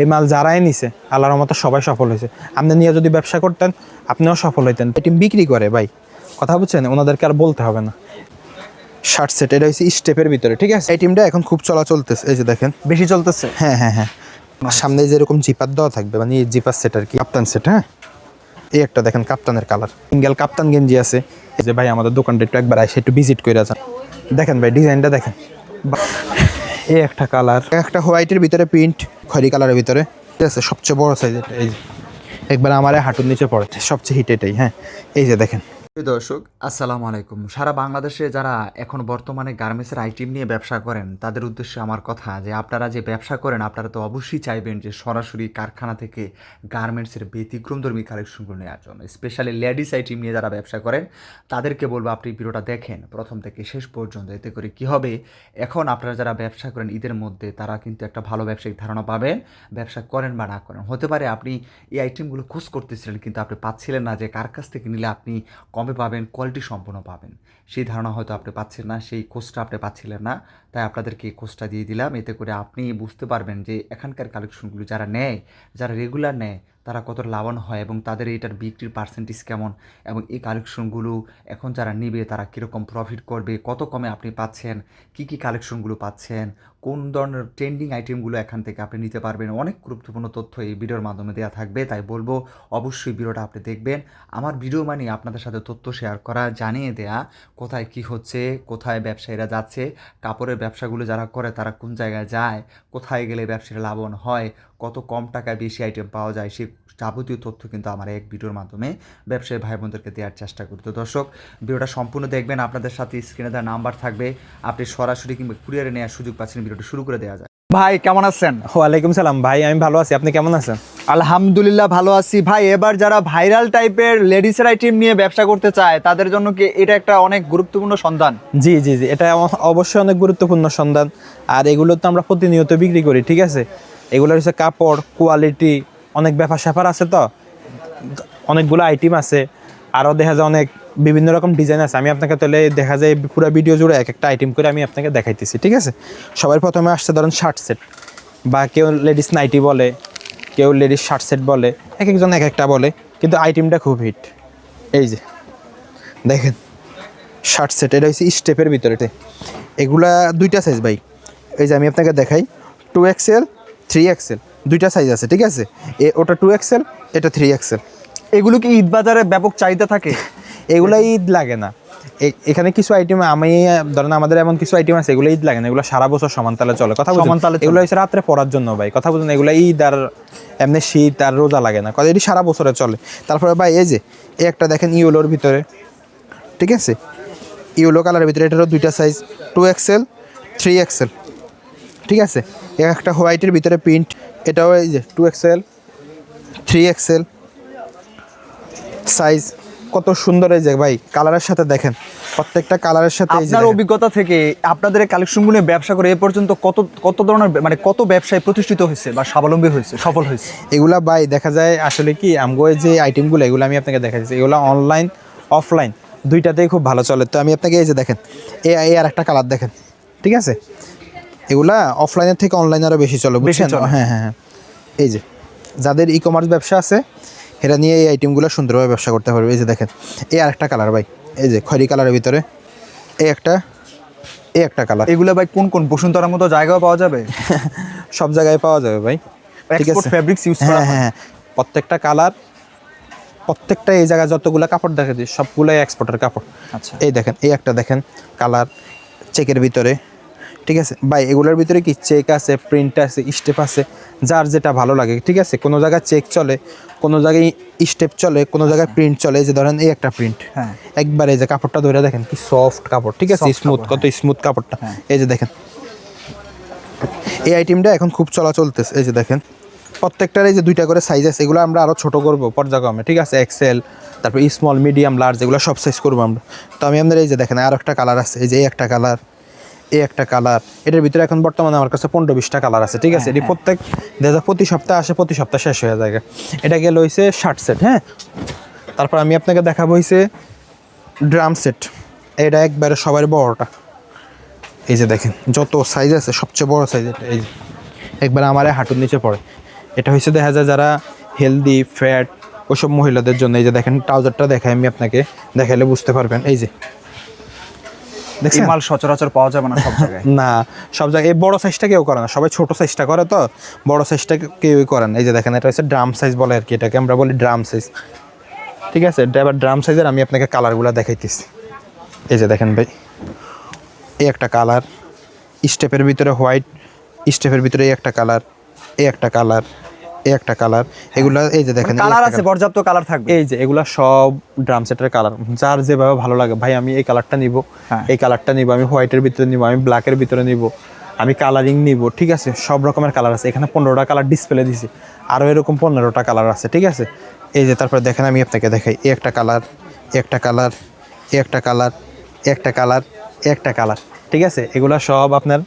এই মাল যারাই নিছে আল্লাহর মতো সবাই সফল হয়েছে। আপনি নিয়ে যদি ব্যবসা করতেন আপনিও সফল হইতেন। এটি বিক্রি করে ভাই। কথা বুঝছেন? ওনাদেরকে আর বলতে হবে না। শার্ট সেট এটা হচ্ছে স্টেপের ভিতরে ঠিক আছে? এই টিমটা এখন খুব চলা চলতেছে এই যে দেখেন। বেশি চলতেছে? হ্যাঁ হ্যাঁ হ্যাঁ। সামনে যেরকম জিপার দেওয়া থাকবে মানে জিপার সেট আর কি কাপ্তান সেট হ্যাঁ? এই একটা দেখেন কাপ্তানের কালার সিঙ্গেল কাপ্তান গেঞ্জি আছে। এই যে ভাই আমাদের দোকানটা একটু একবার আসে একটু ভিজিট করে যান। দেখেন ভাই ডিজাইনটা দেখেন। এই একটা কালার। একটা হোয়াইটের ভিতরে প্রিন্ট, খয়রি কালারের ভিতরে। ঠিক আছে, সবচেয়ে বড় সাইজ এটা, এই একবার আমার হাঁটুর নিচে পড়েছে সবচেয়ে হিট এটাই হ্যাঁ। এই যে দেখেন। দর্শক, আসসালামু আলাইকুম। সারা বাংলাদেশে যারা এখন বর্তমানে গার্মেন্টসের আইটেম নিয়ে ব্যবসা করেন, তাদের উদ্দেশ্যে আমার কথা যে আপনারা যে ব্যবসা করেন, আপনারা তো অবশ্যই চাইবেন যে সরাসরি কারখানা থেকে গার্মেন্টসের ব্যতিক্রমধর্মী কালেকশনগুলো নেওয়ার জন্য। স্পেশালি লেডিস আইটেম নিয়ে যারা ব্যবসা করেন, তাদেরকে বলব আপনি ভিডিওটা দেখেন। প্রথম থেকে শেষ পর্যন্ত, এতে করে কি হবে? এখন আপনারা যারা ব্যবসা করেন, ঈদের মধ্যে তারা কিন্তু একটা ভালো ব্যবসায়িক ধারণা পাবেন, ব্যবসা করেন বা না করেন। হতে পারে আপনি এই আইটেমগুলো খোঁজ করতেছিলেন, কিন্তু আপনি পাচ্ছিলেন না যে কার কাছ থেকে নিলে আপনি কমে পাবেন কোয়ালিটি সম্পন্ন পাবেন। সেই ধারণা হয়তো আপনি পাচ্ছেন না, সেই কোর্সটা আপনি পাচ্ছিলেন না। তাই আপনাদেরকে এই কোর্সটা দিয়ে দিলাম। এতে করে আপনি বুঝতে পারবেন যে এখানকার কালেকশনগুলো যারা নেয়, যারা রেগুলার নেয়, তারা কত লাভবান হয় এবং তাদের এটার বিক্রির পার্সেন্টেজ কেমন এবং এই কালেকশনগুলো এখন যারা নেবে, তারা কীরকম প্রফিট করবে, কত কমে আপনি পাচ্ছেন, কি কি কালেকশনগুলো পাচ্ছেন, কোন ধরনের ট্রেন্ডিং আইটেমগুলো এখান থেকে আপনি নিতে পারবেন, অনেক গুরুত্বপূর্ণ তথ্য এই ভিডিওর মাধ্যমে দেওয়া থাকবে। তাই বলব, অবশ্যই ভিডিওটা আপনি দেখবেন। আমার ভিডিও মানে আপনাদের সাথে তথ্য শেয়ার করা, জানিয়ে দেয়া। কোথায় কি হচ্ছে, কোথায় ব্যবসায়ীরা যাচ্ছে, কাপড়ের ব্যবসাগুলো যারা করে তারা কোন জায়গায় যায়, কোথায় গেলে ব্যবসায়ীরা লাভবান হয়, কত কম টাকায় বেশি আইটেম পাওয়া যায় সেই যাবতীয় তথ্য কিন্তু আমার এক ভিডিওর মাধ্যমে ব্যবসায়ী ভাই বোনদেরকে দেওয়ার চেষ্টা করি। তো দর্শক, ভিডিওটা সম্পূর্ণ দেখবেন, আপনাদের সাথে স্ক্রিনে দেওয়া নাম্বার থাকবে, আপনি সরাসরি কিংবা কুরিয়ারে নেওয়ার সুযোগ পাচ্ছেন, ভিডিওটা শুরু করে দেওয়া যায় ভাই কেমন আছেন? ওয়ালাইকুম সালাম ভাই আমি ভালো আছি। আপনি কেমন আছেন? আলহামদুলিল্লাহ ভালো আছি। ভাই এবার যারা ভাইরাল টাইপের লেডিসের আইটেম নিয়ে ব্যবসা করতে চায় তাদের জন্য কি এটা একটা অনেক গুরুত্বপূর্ণ সন্ধান? জি জি জি এটা অবশ্যই অনেক গুরুত্বপূর্ণ সন্ধান। আর এগুলো তো আমরা প্রতিনিয়ত বিক্রি করি ঠিক আছে? এগুলো হচ্ছে কাপড় কোয়ালিটি অনেক ব্যাপার স্যাপার আছে তো? অনেকগুলো আইটেম আছে। আরও দেখা যায় অনেক বিভিন্ন রকম ডিজাইন আছে। আমি আপনাকে তাহলে দেখা যায় পুরো ভিডিও জুড়ে এক একটা আইটেম করে আমি আপনাকে দেখাইতেছি, ঠিক আছে? সবার প্রথমে আসছে ধরেন শার্ট সেট বা কেউ লেডিস নাইটি বলে, কেউ লেডিস শার্ট সেট বলে, এক একজন এক একটা বলে, কিন্তু আইটেমটা খুব হিট এই যে, দেখেন শার্ট সেট এটা হচ্ছে স্টেপের ভিতরে এগুলা দুইটা সাইজ ভাই। এই যে আমি আপনাকে দেখাই টু এক্সেল থ্রি এক্সেল দুইটা সাইজ আছে, ঠিক আছে? এ, ওটা টু এক্সেল এটা থ্রি এক্সেল এগুলো কি ঈদ বাজারে ব্যাপক চাহিদা থাকে? এগুলো ঈদ লাগে না। এখানে কিছু আইটেম আমি ধরেন আমাদের এমন কিছু আইটেম আছে এগুলো ঈদ লাগে না এগুলো সারা বছর সমান তালে চলে। কথা বুঝুন? সমান তালে চলে। এগুলো হচ্ছে রাত্রে পড়ার জন্য ভাই। কথা বুঝুন এগুলো ঈদ আর এমনি শীত আর রোজা লাগে না। কথা এটি সারা বছরে চলে। তারপরে ভাই এই যে এই একটা দেখেন ইউলোর ভিতরে। ঠিক আছে? ইউলো কালারের ভিতরে এটারও দুইটা size two XL three XL ঠিক আছে? একটা হোয়াইটের ভিতরে প্রিন্ট এটাও এই যে two XL three XL size কত সুন্দর এই যে ভাই কালারের সাথে দেখেন প্রত্যেকটা কালারের সাথে এই যে আপনার অভিজ্ঞতা থেকে আপনাদের কালেকশনগুলো ব্যবসা করে এ পর্যন্ত কত কত ধরনের মানে কত ব্যবসায় প্রতিষ্ঠিত হয়েছে বা স্বাবলম্বী হয়েছে সফল হয়েছে? এগুলা ভাই দেখা যায় আসলে কি আমগো এই যে আইটেমগুলো এগুলো আমি আপনাকে দেখাচ্ছি। এগুলো অনলাইন অফলাইন দুইটাতেই খুব ভালো চলে। তো আমি আপনাকে এই যে দেখেন এ এই আর একটা কালার দেখেন ঠিক আছে? এগুলা অফলাইনের থেকে অনলাইনে আরও বেশি চলে বুঝছেন? চলে। হ্যাঁ হ্যাঁ হ্যাঁ। এই যে যাদের ই কমার্স ব্যবসা আছে এরা নিয়ে এই আইটেমগুলো সুন্দরভাবে ব্যবসা করতে পারবে। এই যে দেখেন এই আর একটা কালার ভাই এই যে খয়রি কালারের ভিতরে এই একটা এই একটা কালার এগুলো ভাই কোন কোন? বসুন্ধরার মতো জায়গাও পাওয়া যাবে? সব জায়গায় পাওয়া যাবে ভাই। ঠিক আছে। ফেব্রিক্স ইউজ করা হ্যাঁ। হ্যাঁ হ্যাঁ। প্রত্যেকটা কালার প্রত্যেকটা এই জায়গায় যতগুলো কাপড় দেখা যায় সবগুলোই এক্সপোর্টের কাপড়। আচ্ছা। এই দেখেন এই একটা দেখেন কালার চেকের ভিতরে। ঠিক আছে? ভাই এগুলোর ভিতরে কি চেক আছে প্রিন্ট আছে স্টেপ আছে? যার যেটা ভালো লাগে ঠিক আছে? কোনো জায়গায় চেক চলে কোনো জায়গায় স্টেপ চলে কোনো জায়গায় প্রিন্ট চলে যে ধরেন এই একটা প্রিন্ট হ্যাঁ। একবার এই যে কাপড়টা ধরে দেখেন কি সফট কাপড় ঠিক আছে? স্মুথ কত স্মুথ কাপড়টা। হ্যাঁ। এই যে দেখেন। এই আইটেমটা এখন খুব চলা চলতেছে এই যে দেখেন। প্রত্যেকটার এই যে দুইটা করে সাইজ আছে এগুলো আমরা আরও ছোটো করব পর্যায়ক্রমে ঠিক আছে? এক্সেল তারপর স্মল মিডিয়াম লার্জ এগুলো সব সাইজ করব আমরা। তো আমি আপনার এই যে দেখেন আর একটা কালার আছে এই যে এই একটা কালার এই একটা কালার এটার ভিতরে এখন বর্তমানে আমার কাছে পনেরো বিশটা কালার আছে ঠিক আছে? এটি প্রত্যেক দেখা প্রতি সপ্তাহে আসে প্রতি সপ্তাহে শেষ হয়ে যায়। এটা গেল হয়েছে শার্ট সেট হ্যাঁ? তারপর আমি আপনাকে দেখাবো হয়েছে ড্রাম সেট এটা একবারে সবার বড়টা। এই যে দেখেন যত সাইজ আছে সবচেয়ে বড় সাইজ এটা এই যে। একবার আমার হাঁটুর নিচে পড়ে। এটা হচ্ছে দেখা যায় যারা হেলদি ফ্যাট ওসব মহিলাদের জন্য। এই যে দেখেন ট্রাউজারটা দেখাই আমি আপনাকে দেখাইলে বুঝতে পারবেন। এই যে মাল সচরাচর পাওয়া যাবে না সব জায়গায়। না সব জায়গায় এই বড় সাইজটা কেউ করে না। সবাই ছোট সাইজটা করে তো বড় সাইজটা কেউই করে না। এই যে দেখেন এটা হচ্ছে ড্রাম সাইজ বলে আর কি এটাকে আমরা বলি ড্রাম সাইজ ঠিক আছে? এটা এবার ড্রাম সাইজের আমি আপনাকে কালারগুলো দেখাইতেছি। এই যে দেখেন ভাই এই একটা কালার স্টেপের ভিতরে হোয়াইট স্টেপের ভিতরে এই একটা কালার এই একটা কালার এই একটা কালার এগুলা এই যে দেখেন কালার আছে পর্যাপ্ত কালার থাকবে। এই যে এগুলা সব ড্রাম সেটের কালার যার যেভাবে ভালো লাগে ভাই আমি এই কালারটা নিব। হ্যাঁ। এই কালারটা নিব আমি হোয়াইটের ভিতরে নিব আমি ব্ল্যাকের ভিতরে নিব আমি কালারিং নিব ঠিক আছে? সব রকমের কালার আছে। এখানে পনেরোটা কালার ডিসপ্লে দিছি। আরও এরকম পনেরোটা কালার আছে ঠিক আছে? এই যে তারপরে দেখেন আমি আপনাকে দেখাই। এই একটা কালার একটা কালার একটা কালার একটা কালার একটা কালার ঠিক আছে? এগুলা সব আপনার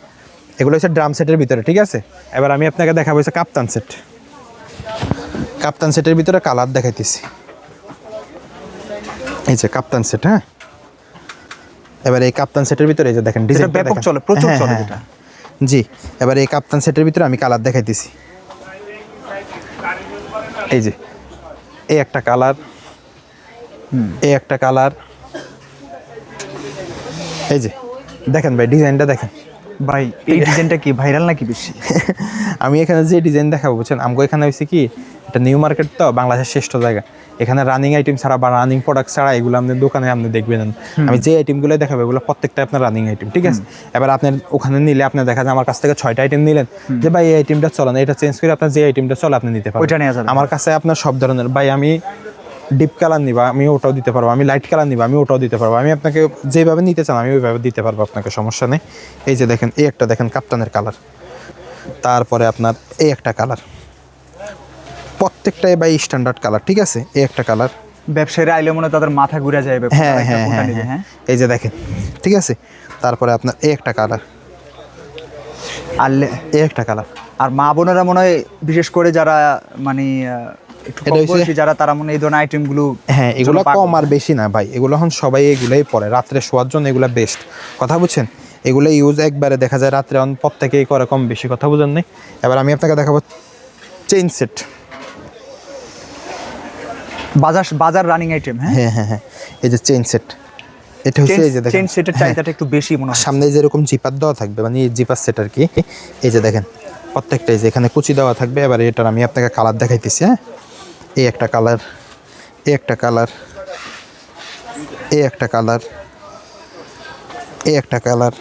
এগুলো হচ্ছে ড্রাম সেটের ভিতরে ঠিক আছে? এবার আমি আপনাকে দেখাবো হচ্ছে কাপ্তান সেট কাপ্তান সেটের ভিতরে কালার দেখাইতেছি। এই যে কাপ্তান সেট হ্যাঁ? এবার এই কাপ্তান সেটের ভিতরে এই যে দেখেন ডিজাইনটা ব্যাপক চলে, প্রচুর হ্যাঁ, চলে হ্যাঁ, জি এবার এই কাপ্তান সেটের ভিতরে আমি কালার দেখাইতেছি। এই যে এই একটা কালার এই একটা কালার। এই যে দেখেন ভাই ডিজাইনটা দেখেন। ভাই এই ডিজাইনটা কি ভাইরাল নাকি বেশি? আমি এখানে যে ডিজাইন দেখাবো বুঝছেন? আমাকে এখানে হয়েছে কি এটা নিউ মার্কেট তো বাংলাদেশের শ্রেষ্ঠ জায়গা। এখানে রানিং আইটেম ছাড়া বা রানিং প্রোডাক্ট ছাড়া এগুলো আপনার দোকানে আপনি দেখবেন। আমি যে আইটেমগুলো দেখাবো এগুলো প্রত্যেকটা আপনার রানিং আইটেম ঠিক আছে? এবার আপনার ওখানে নিলে আপনি দেখা যায় আমার কাছ থেকে ছয়টা আইটেম নিলেন। যে ভাই এই আইটেমটা চলে না এটা চেঞ্জ করে আপনার যে আইটেমটা চলে আপনি নিতে ওইটা নেওয়া আমার কাছে আপনার সব ধরনের ভাই আমি ডিপ কালার নিবা আমি ওটাও দিতে পারব আমি লাইট কালার নিবা আমি ওটাও দিতে পারব। আমি আপনাকে যেভাবে নিতে চান আমি ওইভাবে দিতে পারব আপনাকে সমস্যা নেই। এই যে দেখেন এই একটা দেখেন কাপ্তানের কালার তারপরে আপনার এই একটা কালার প্রত্যেকটাই বাই স্ট্যান্ডার্ড কালার ঠিক আছে? এই একটা কালার ব্যবসায়ীরা আইলে মনে হয় তাদের মাথা ঘুরে যাবে হ্যাঁ কোনটা হ্যাঁ হ্যাঁ। হ্যাঁ? এই যে দেখেন ঠিক আছে? তারপরে আপনার এই একটা কালার আর এই একটা কালার আর মা বোনেরা মনে হয় বিশেষ করে যারা মানে যারা তারা মনে হয় এই ধরনের আইটেমগুলো হ্যাঁ এগুলো কম আর বেশি না ভাই। এগুলো এখন সবাই এগুলোই পরে। রাত্রে শোয়ার জন্য এগুলো বেস্ট কথা বুঝছেন? এগুলো ইউজ একবারে দেখা যায় রাত্রে অন প্রত্যেকেই করে কম বেশি। কথা বুঝেন নেই? এবার আমি আপনাকে দেখাবো চেইন সেট বাজার বাজার রানিং আইটেম হ্যাঁ? হ্যাঁ হ্যাঁ হ্যাঁ। এই যে চেইন সেট এটা হচ্ছে এই যে দেখেন। চেন সেটের চাহিদাটা একটু বেশি মনে হয়। সামনে যেরকম জিপার দেওয়া থাকবে মানে জিপার সেট আর কি এই যে দেখেন প্রত্যেকটা এই যে এখানে কুচি দেওয়া থাকবে। এবার এটার আমি আপনাকে কালার দেখাইতেছি হ্যাঁ? এই একটা কালার এই একটা কালার এই একটা কালার এই একটা কালার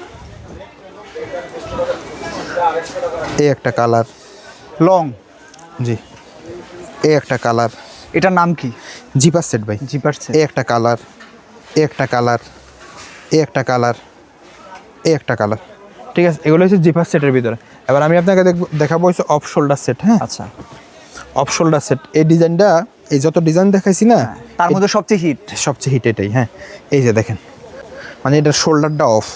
এই একটা কালার লং জি এই একটা কালার এটার নাম কি? জিপার সেট ভাই। Zipper set. এই একটা কালার এই একটা কালার এই একটা কালার এই একটা কালার। ঠিক আছে এগুলো হচ্ছে জিপার সেটের ভিতরে। এবার আমি আপনাকে দেখব- হচ্ছে অফ শোল্ডার সেট হ্যাঁ? আচ্ছা। অফ শোল্ডার সেট এই ডিজাইনটা এই যত ডিজাইন দেখাইছি না তার মধ্যে সবচেয়ে হিট। সবচেয়ে হিট এটাই হ্যাঁ? এই যে দেখেন মানে এটার শোল্ডারটা অফ।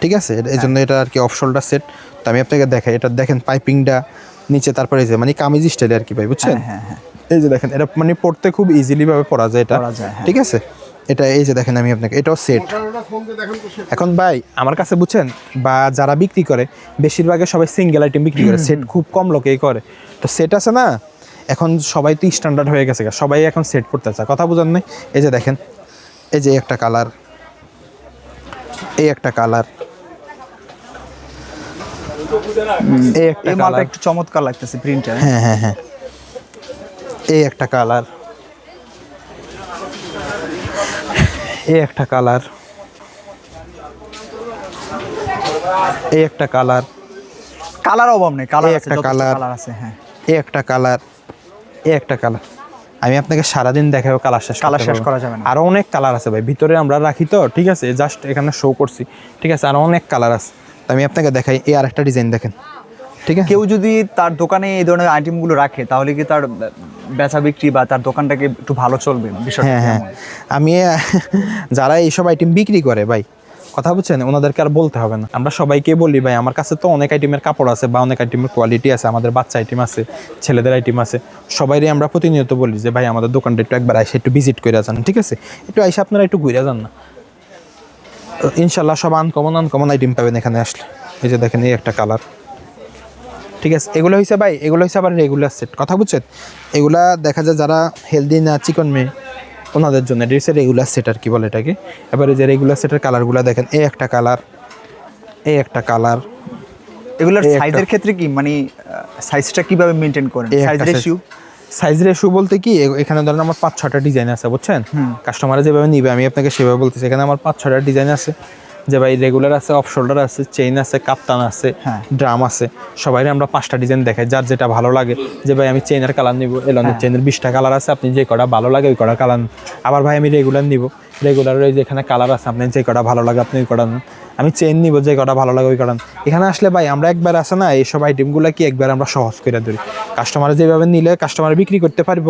ঠিক আছে? এই জন্য এটা আর কি অফ শোল্ডার সেট। তো আমি আপনাকে দেখাই এটা দেখেন পাইপিংটা নিচে তারপরে এই যে মানে কামিজ স্টাইল আর কি ভাই বুঝছেন? হ্যাঁ হ্যাঁ। এই যে দেখেন এটা মানে পড়তে খুব ইজিলি ভাবে পড়া যায় এটা। হ্যাঁ। ঠিক আছে? এটা এই যে দেখেন আমি আপনাকে এটাও সেট এখন ভাই আমার কাছে বুঝছেন বা যারা বিক্রি করে বেশিরভাগে সবাই সিঙ্গেল আইটেম বিক্রি করে। সেট খুব কম লোকেই করে। তো সেট আছে না? এখন সবাই তো স্ট্যান্ডার্ড হয়ে গেছে সবাই এখন সেট করতে চায়। কথা বুঝেন নাই? এই যে দেখেন এই যে একটা কালার এই একটা কালার এই একটা কালার একটু চমৎকার লাগতেছে প্রিন্টার হ্যাঁ হ্যাঁ হ্যাঁ। এই একটা কালার। এই একটা কালার। এই একটা কালার। কালার অভাব নেই কালার একটা। কালার। আছে হ্যাঁ। এই একটা কালার। এই একটা কালার। আমি আপনাকে সারাদিন দেখাবো কালার শেষ কালার শেষ করা যাবে না। আরও অনেক কালার আছে ভাই ভিতরে আমরা রাখি তো ঠিক আছে? জাস্ট এখানে শো করছি ঠিক আছে? আরও অনেক কালার আছে। তো আমি আপনাকে দেখাই এই আরেকটা ডিজাইন দেখেন। ঠিক আছে। কেউ যদি তার দোকানে এই ধরনের আইটেমগুলো রাখে তাহলে কি তার বেচা বিক্রি বা তার দোকানটাকে একটু ভালো চলবে? হ্যাঁ হ্যাঁ। আমি যারা এইসব আইটেম বিক্রি করে ভাই কথা বুঝছেন? ওনাদেরকে আর বলতে হবে না। আমরা সবাইকে বলি ভাই আমার কাছে তো অনেক আইটেমের কাপড় আছে বা অনেক আইটেমের কোয়ালিটি আছে আমাদের বাচ্চা আইটেম আছে ছেলেদের আইটেম আছে। সবাইরই আমরা প্রতিনিয়ত বলি যে ভাই আমাদের দোকানটা একটু একবার আইসে একটু ভিজিট করে যান ঠিক আছে? একটু আইসে আপনারা একটু ঘুরে যান না। ইনশাল্লাহ সব আনকমন আনকমন আইটেম পাবেন এখানে আসলে। এই যে দেখেন এই একটা কালার ঠিক আছে এগুলো হয়েছে ভাই এগুলো হয়েছে আবার রেগুলার সেট কথা বুঝছেন? এগুলা দেখা যায় যারা হেলদি না চিকন মেয়ে ওনাদের জন্য এটা হচ্ছে রেগুলার সেট আর কি বলে এটাকে। এবারে যে রেগুলার সেটের কালারগুলো দেখেন এই একটা কালার এই একটা কালার এগুলোর সাইজের ক্ষেত্রে কি? মানে সাইজটা কীভাবে মেনটেন করেন? সাইজ রেশিও সাইজ রেশু বলতে কি এখানে ধরেন আমার পাঁচ ছটা ডিজাইন আছে বুঝছেন? কাস্টমারে যেভাবে নিবে আমি আপনাকে সেভাবে বলতেছি এখানে আমার পাঁচ ছটা ডিজাইন আছে। যে ভাই রেগুলার আছে অফ শোল্ডার আছে চেইন আছে কাপ্তান আছে হ্যাঁ। ড্রাম আছে সবাই আমরা পাঁচটা ডিজাইন দেখাই যার যেটা ভালো লাগে। যে ভাই আমি চেইনের কালার নিব এলনের চেইনের বিশটা কালার আছে আপনি যে কটা ভালো লাগে ওই কটা কালার আবার ভাই আমি রেগুলার নিব। রেগুলার ওই যেখানে কালার আছে আপনি যে কটা ভালো লাগে আপনি ওই কটা আমি চেইন নিব যে কটা ভালো লাগে ওই কটা এখানে আসলে ভাই আমরা একবার আসে না এইসব আইটেমগুলো কি একবার আমরা সহজ করে ধরি। কাস্টমার যেভাবে নিলে কাস্টমার বিক্রি করতে পারব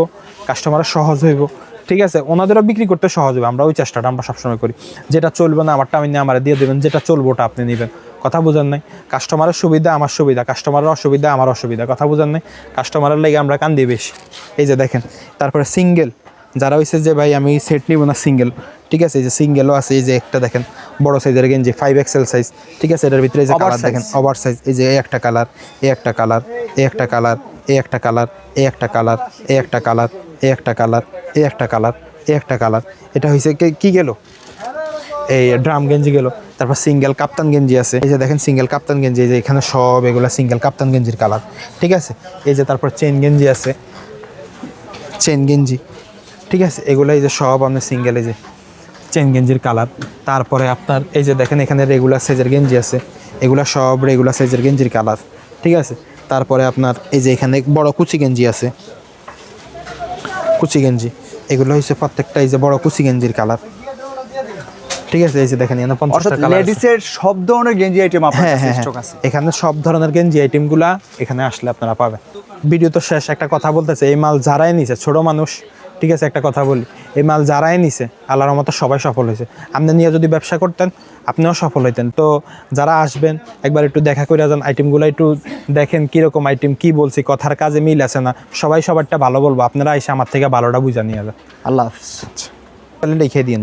কাস্টমার সহজ হইব। ঠিক আছে? ওনাদেরও বিক্রি করতে সহজ হবে আমরা ওই চেষ্টাটা আমরা সবসময় করি। যেটা চলবে না আমারটা আমি নিয়ে আমার দিয়ে দেবেন যেটা চলবো ওটা আপনি নেবেন। কথা বোঝার নাই? কাস্টমারের সুবিধা আমার সুবিধা কাস্টমারের অসুবিধা আমার অসুবিধা। কথা বোঝার নাই? কাস্টমারের লেগে আমরা কান্দি বেশি। এই যে দেখেন তারপরে সিঙ্গেল। যারা হয়েছে যে ভাই আমি সেট নিব না সিঙ্গেল। ঠিক আছে? এই যে সিঙ্গেলও আছে এই যে একটা দেখেন বড় সাইজের গেঞ্জি ফাইভ এক্সেল সাইজ ঠিক আছে? এটার ভিতরে যে কালার দেখেন ওভার সাইজ এই যে এই একটা কালার এই একটা কালার এই একটা কালার এই একটা কালার এই একটা কালার এই একটা কালার এই একটা কালার এই একটা কালার এই একটা কালার এটা হয়েছে কি গেল? এই ড্রাম গেঞ্জি গেল। তারপর সিঙ্গেল কাপ্তান গেঞ্জি আছে। এই যে দেখেন সিঙ্গেল কাপ্তান গেঞ্জি যে এখানে সব এগুলো সিঙ্গেল কাপ্তান গেঞ্জির কালার ঠিক আছে? এই যে তারপর চেন গেঞ্জি আছে। চেন গেঞ্জি। ঠিক আছে? এগুলো এই যে সব আপনার সিঙ্গেল এই যে চেন গেঞ্জির কালার তারপরে আপনার এই যে দেখেন এখানে রেগুলার সাইজের গেঞ্জি আছে। এগুলো সব রেগুলার সাইজের গেঞ্জির কালার ঠিক আছে? তারপরে আপনার এই যে এখানে বড় কুচি গেঞ্জি আছে। কুচি গেঞ্জি। এগুলো হচ্ছে প্রত্যেকটা এই যে বড় কুচি গেঞ্জির কালার। ঠিক আছে এই যে দেখেন এখানে পঞ্চাশটা কালার লেডিসের সব ধরনের গেঞ্জি আইটেম আপনার হ্যাঁ কাছে হ্যাঁ স্টক হ্যাঁ। আছে। এখানে সব ধরনের গেঞ্জি আইটেমগুলা এখানে আসলে আপনারা পাবেন। ভিডিও তো শেষ একটা কথা বলতেছে এই মাল যারাই নিছে ছোট মানুষ ঠিক আছে একটা কথা বলি এই মাল যারাই নিছে আল্লাহর মতো সবাই সফল হয়েছে। আপনি নিয়ে যদি ব্যবসা করতেন আপনিও সফল হইতেন। তো যারা আসবেন একবার একটু দেখা করে যান আইটেমগুলো একটু দেখেন কীরকম আইটেম কি বলছি কথার কাজে মিল আছে না সবাই সবারটা ভালো বলব। আপনারা এসে আমার থেকে ভালোটা বুঝা নিয়ে যান। আল্লাহ হাফিজ। তাহলে লিখে দিন